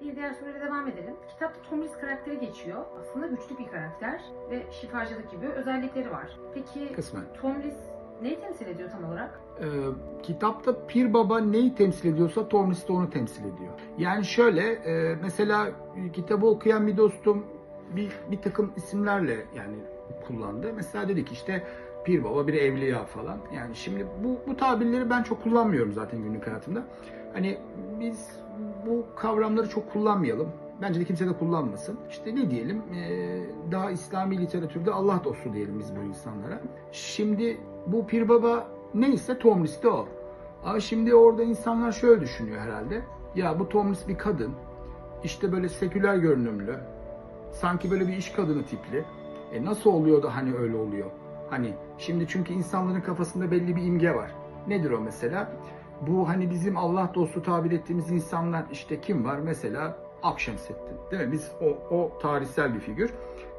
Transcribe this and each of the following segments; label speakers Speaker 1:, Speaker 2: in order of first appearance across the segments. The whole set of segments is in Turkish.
Speaker 1: Bir diğer soruyla devam edelim. Kitapta Tomris karakteri geçiyor. Aslında güçlü bir karakter ve şifacılık gibi özellikleri var. Peki
Speaker 2: Kısmen.
Speaker 1: Tomris neyi temsil ediyor tam olarak?
Speaker 2: Ee, kitapta Pir Baba neyi temsil ediyorsa Tomris de onu temsil ediyor. Yani şöyle e, mesela kitabı okuyan bir dostum bir, bir takım isimlerle yani kullandı. Mesela dedi ki işte Pir Baba bir evliya falan. Yani şimdi bu, bu tabirleri ben çok kullanmıyorum zaten günlük hayatımda. Hani biz bu kavramları çok kullanmayalım. Bence de kimse de kullanmasın. İşte ne diyelim e, daha İslami literatürde Allah dostu diyelim biz bu insanlara. Şimdi bu Pir Baba neyse Tomris de o. Ama şimdi orada insanlar şöyle düşünüyor herhalde. Ya bu Tomris bir kadın. işte böyle seküler görünümlü. Sanki böyle bir iş kadını tipli. E nasıl oluyor da hani öyle oluyor? Hani şimdi çünkü insanların kafasında belli bir imge var. Nedir o mesela? Bu hani bizim Allah dostu tabir ettiğimiz insanlar işte kim var? Mesela Akşemseddin. Değil mi? Biz o, o tarihsel bir figür.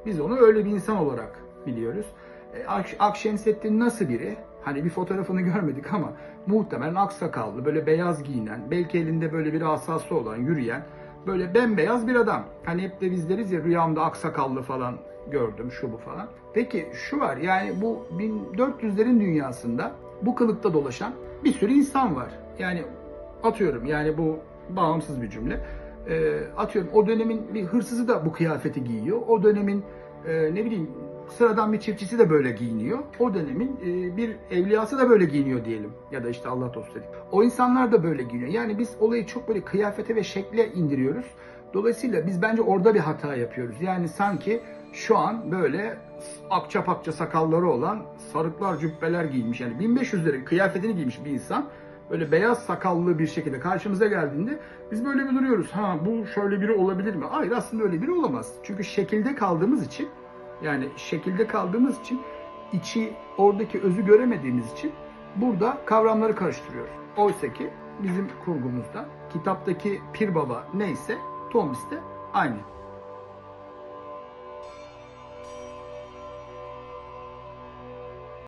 Speaker 2: Biz onu öyle bir insan olarak biliyoruz. E, Ak- Akşemseddin nasıl biri? Hani bir fotoğrafını görmedik ama muhtemelen aksakallı, böyle beyaz giyinen, belki elinde böyle bir asası olan, yürüyen, böyle bembeyaz bir adam. Hani hep de biz deriz ya rüyamda aksakallı falan gördüm, şu bu falan. Peki şu var yani bu 1400'lerin dünyasında bu kılıkta dolaşan bir sürü insan var. Yani atıyorum yani bu bağımsız bir cümle. Ee, atıyorum o dönemin bir hırsızı da bu kıyafeti giyiyor. O dönemin e, ne bileyim sıradan bir çiftçisi de böyle giyiniyor. O dönemin e, bir evliyası da böyle giyiniyor diyelim. Ya da işte Allah dostu dedik. O insanlar da böyle giyiniyor. Yani biz olayı çok böyle kıyafete ve şekle indiriyoruz. Dolayısıyla biz bence orada bir hata yapıyoruz. Yani sanki şu an böyle akça pakça sakalları olan sarıklar cübbeler giymiş. Yani 1500'lerin kıyafetini giymiş bir insan böyle beyaz sakallı bir şekilde karşımıza geldiğinde biz böyle bir duruyoruz. Ha bu şöyle biri olabilir mi? Hayır aslında öyle biri olamaz. Çünkü şekilde kaldığımız için yani şekilde kaldığımız için içi oradaki özü göremediğimiz için burada kavramları karıştırıyoruz. Oysa ki bizim kurgumuzda kitaptaki Pir Baba neyse Thomas de aynı.